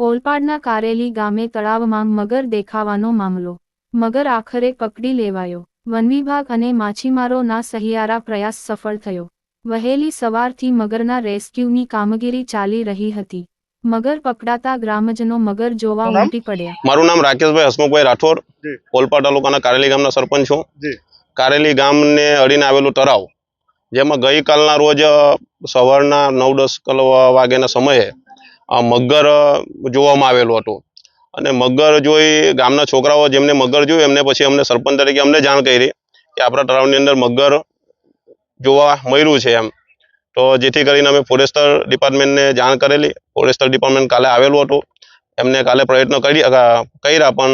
ઓલપાડના કારેલી ગામે તળાવમાં મગર દેખાવાનો મામલો. મગર આખરે પકડી લેવાયો. વનવિભાગ અને માછીમારોના સહિયારા પ્રયાસ સફળ થયો. વહેલી સવારથી મગરના રેસ્ક્યુની કામગીરી ચાલી રહી હતી. મગર પકડાતા ગ્રામજનો મગર જોવા ઉમટી પડ્યા. મારું નામ રાકેશભાઈ હસમુખભાઈ રાઠોડ. ઓલપાડ તાલુકાના કારેલી ગામના સરપંચ છું. કારેલી ગામને અડીને આવેલું તળાવ. જેમાં ગઈકાલના રોજ સવારના નવ દસ કલ વાગ્યાના સમયે અ, મગર જોવામાં આવેલું હતું. અને મગર જોઈ ગામના છોકરાઓ જેમને મગર જોયું એમને પછી અમને સરપંચ તરીકે અમને જાણ કરી કે આપણા તળાવની અંદર મગર જોવા મળ્યું છે એમ. તો જેથી કરીને અમે ફોરેસ્ટર ડિપાર્ટમેન્ટને જાણ કરેલી. ફોરેસ્ટર ડિપાર્ટમેન્ટ કાલે આવેલું હતું. એમને કાલે પ્રયત્ન કરી કર્યા પણ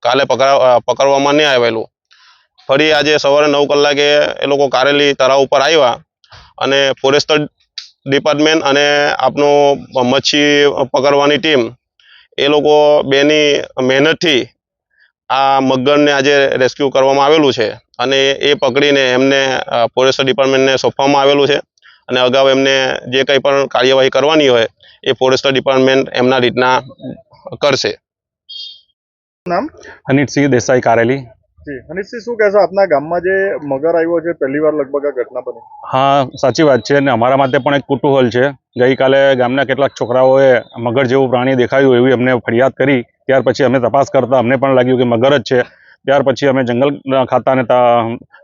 કાલે પકડા પકડવામાં નહીં આવેલું. ફરી આજે સવારે નવ કલાકે એ લોકો કારેલી તળાવ ઉપર આવ્યા અને ફોરેસ્ટર ડિપાર્ટમેન્ટ અને આપનું મચ્છી પકડવાની ટીમ એ લોકો બેની મહેનતથી આ મગરને આજે રેસ્ક્યુ કરવામાં આવેલું છે. અને એ પકડીને એમને અ, ફોરેસ્ટર ડિપાર્ટમેન્ટને સોંપવામાં આવેલું છે. અને અગાઉ એમને જે કંઈ પણ કાર્યવાહી કરવાની હોય એ ફોરેસ્ટર ડિપાર્ટમેન્ટ એમના રીતના કરશે. નામ? અનિતસિંહ દેસાઈ કારેલી. શું કહેશો, આપના ગામમાં જે મગર આવ્યો છે, પહેલી વાર લગભગ આ ઘટના બની? હા, સાચી વાત છે. અને અમારા માટે પણ એક કુતૂહલ છે. ગઈકાલે ગામના કેટલાક છોકરાઓએ મગર જેવું પ્રાણી દેખાયું એવી અમને ફરિયાદ કરી. ત્યાર પછી અમે તપાસ કરતા અમને પણ લાગ્યું કે મગર જ છે. ત્યાર પછી અમે જંગલ ખાતાને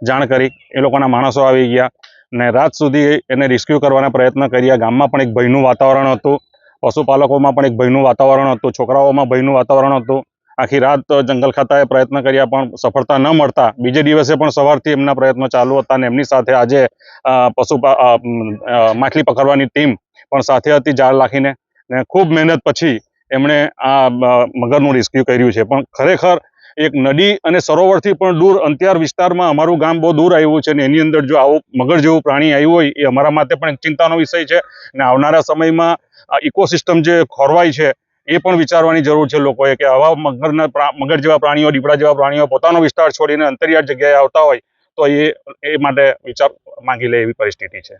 જાણ કરી. એ લોકોના માણસો આવી ગયા. ને રાત સુધી એને રેસ્ક્યુ કરવાના પ્રયત્ન કર્યા. ગામમાં પણ એક ભયનું વાતાવરણ હતું. પશુપાલકોમાં પણ એક ભયનું વાતાવરણ હતું. છોકરાઓમાં ભયનું વાતાવરણ હતું. આખી રાત જંગલ ખાતાએ પ્રયત્ન કર્યા પણ સફળતા ન મળતા. બીજે દિવસે પણ સવારથી એમના પ્રયત્નો ચાલુ હતા અને એમની સાથે આજે પશુ માછલી પકડવાની ટીમ પણ સાથે હતી જાળ રાખીને ને ખૂબ મહેનત પછી એમણે આ મગરનું રેસ્ક્યુ કર્યું છે. પણ ખરેખર એક નદી અને સરોવરથી પણ દૂર અંત્યાર વિસ્તારમાં અમારું ગામ બહુ દૂર આવ્યું છે અને એની અંદર જો આવું મગર જેવું પ્રાણી આવ્યું હોય એ અમારા માટે પણ ચિંતાનો વિષય છે. અને આવનારા સમયમાં ઇકોસિસ્ટમ જે ખોરવાય છે એ પણ વિચારવાની જરૂર છે લોકોએ કે આવા મગરના મગર જેવા પ્રાણીઓ, દીપડા જેવા પ્રાણીઓ પોતાનો વિસ્તાર છોડીને અંતરિયાળ જગ્યાએ આવતા હોય તો એ એ માટે વિચાર, માંગી લે એવી પરિસ્થિતિ છે.